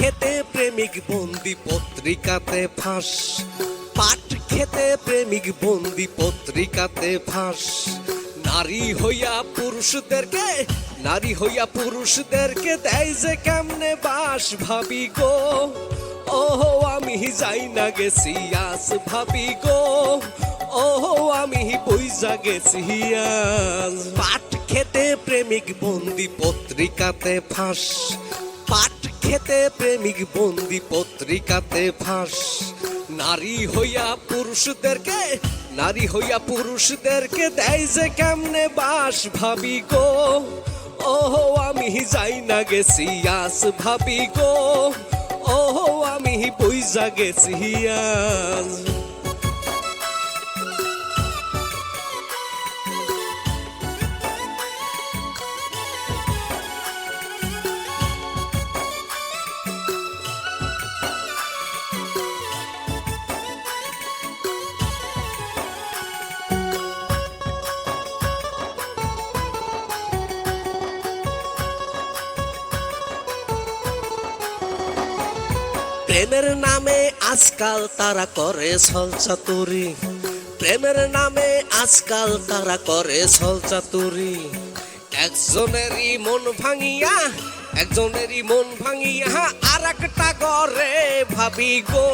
খেতে প্রেমিক বন্দি পত্রিকাতে ফাঁস। পাট খেতে প্রেমিক বন্দি পত্রিকাতে ফাঁস। নারী হইয়া পুরুষদেরকে, নারী হইয়া পুরুষদেরকে দেয় যে কেমনে বাস ভাবি গো। ওহো, আমি যাই না গেছি আস ভাবি গো। ওহো, আমি বইজা গেছি, আজ। পাট খেতে প্রেমিক বন্দি পত্রিকাতে ফাঁস। পাট খেতে প্রেমিক বন্দি পত্রিকাতে ফাঁস। নারী হইয়া পুরুষদেরকে, নারী হইয়া পুরুষদেরকে দেয় যে কেমনে বাস, ভাবি গো। ওহো, আমি যাই না গেছি আস ভাবি গো। ওহো, আমি বইজা গেছি, আজ। প্রেমের নামে আজকাল তারা করে ছলচাতুরি প্রেমের নামে আজকাল তারা করে ছলচাতুরি একজনেরই মন ভাঙিয়া, একজনেরই মন ভাঙিয়া আর একটা করে ভাবি গো।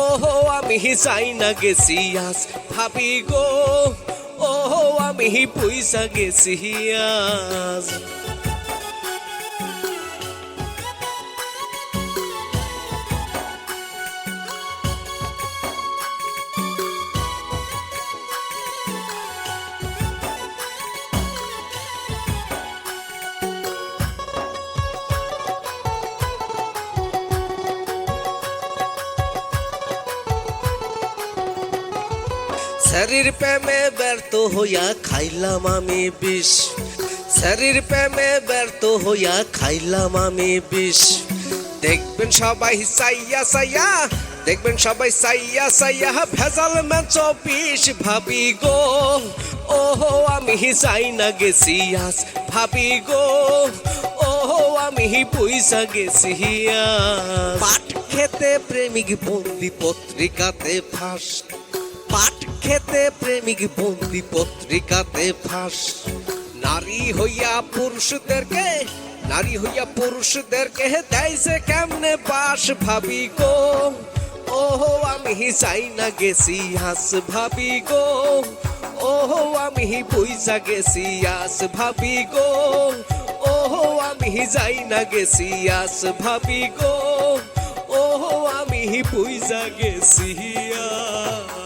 ওহো, আমি চাই না গেছি আজ, ভাবি গো। ওহো, আমি পয়সা গেছি আজ। শরীর প্রেমে ব্যর্থ হইয়া খাইলাম আমি বিষ। শরীর প্রেমে ব্যর্থ হইয়া খাইলাম আমি বিষ। দেখবেন সবাই সাইয়া সাইয়া, দেখবেন সবাই সাইয়া সাইয়া, ভেজাল মেচ বিষ। ভাবি গো, ওহো, আমি চাই না গেছি আজ। ভাবি গো, ওহো, আমি পয়সা গেছি পাট খেতে প্রেমিক বন্দি পত্রিকাতে ফাঁস। পাট খেতে প্রেমিক বন্দি পত্রিকাতে ফাঁস। নারী হইয়া পুরুষদেরকে, নারী হইয়া পুরুষদেরকে দেয় কেমনে বাস ভাবি গো? ওহো, আমি চাই না গেছি হাস ভাবি গো। ওহো, আমি পয়সা গেছি আস ভাবি গো। ওহো, আমি যাই না গেছি আস ভাবি গো। ওহো, আমি পয়সা গেছি আস